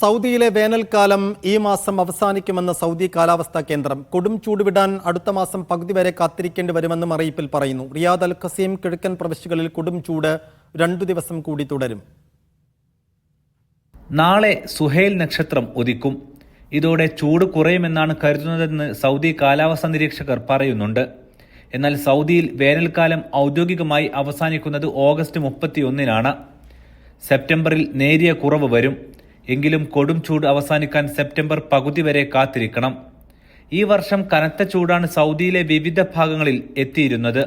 സൗദിയിലെ വേനൽക്കാലം ഈ മാസം അവസാനിക്കുമെന്ന് സൗദി കാലാവസ്ഥാ കേന്ദ്രം. കൊടും ചൂടുവിടാൻ അടുത്ത മാസം പകുതി വരെ കാത്തിരിക്കേണ്ടി വരുമെന്നും അറിയിപ്പിൽ പറയുന്നു. റിയാദ് അൽ ഖസീം കിഴക്കൻ പ്രവിശ്യകളിൽ കൊടും ചൂട് രണ്ടു ദിവസം കൂടി തുടരും. നാളെ സുഹേൽ നക്ഷത്രം ഉദിക്കും. ഇതോടെ ചൂട് കുറയുമെന്നാണ് കരുതുന്നതെന്ന് സൗദി കാലാവസ്ഥാ നിരീക്ഷകർ പറയുന്നുണ്ട്. എന്നാൽ സൗദിയിൽ വേനൽക്കാലം ഔദ്യോഗികമായി അവസാനിക്കുന്നത് ഓഗസ്റ്റ് മുപ്പത്തിയൊന്നിനാണ്. സെപ്റ്റംബറിൽ നേരിയ കുറവ് വരും. എങ്കിലും കൊടും ചൂട് അവസാനിക്കാൻ സെപ്റ്റംബർ പകുതി വരെ കാത്തിരിക്കണം. ഈ വർഷം കനത്ത ചൂടാണ് സൗദിയിലെ വിവിധ ഭാഗങ്ങളിൽ എത്തിയിരുന്നത്.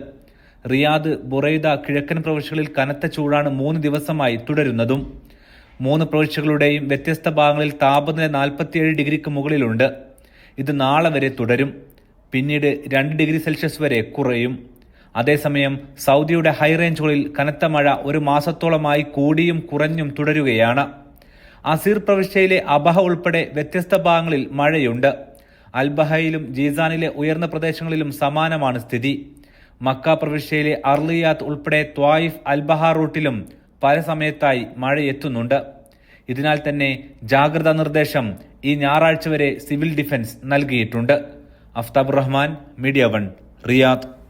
റിയാദ് ബുറൈദ കിഴക്കൻ പ്രവിശ്യകളിൽ കനത്ത ചൂടാണ് മൂന്ന് ദിവസമായി തുടരുന്നതും. മൂന്ന് പ്രവിശ്യകളുടെയും വ്യത്യസ്ത ഭാഗങ്ങളിൽ താപനില നാൽപ്പത്തിയേഴ് ഡിഗ്രിക്ക് മുകളിലുണ്ട്. ഇത് നാളെ വരെ തുടരും. പിന്നീട് രണ്ട് ഡിഗ്രി സെൽഷ്യസ് വരെ കുറയും. അതേസമയം സൗദിയുടെ ഹൈ റേഞ്ചുകളിൽ കനത്ത മഴ ഒരു മാസത്തോളമായി കൂടിയും കുറഞ്ഞും തുടരുകയാണ്. അസീർ പ്രവിശ്യയിലെ അബഹ ഉൾപ്പെടെ വ്യത്യസ്ത ഭാഗങ്ങളിൽ മഴയുണ്ട്. അൽബഹയിലും ജീസാനിലെ ഉയർന്ന പ്രദേശങ്ങളിലും സമാനമാണ് സ്ഥിതി. മക്ക പ്രവിശ്യയിലെ അർലിയാത്ത് ഉൾപ്പെടെ ത്വായിഫ് അൽബഹ റൂട്ടിലും പല സമയത്തായി മഴയെത്തുന്നുണ്ട്. ഇതിനാൽ തന്നെ ജാഗ്രതാ നിർദ്ദേശം ഈ ഞായറാഴ്ച വരെ സിവിൽ ഡിഫൻസ് നൽകിയിട്ടുണ്ട്. Aftab Rahman media one Riyadh.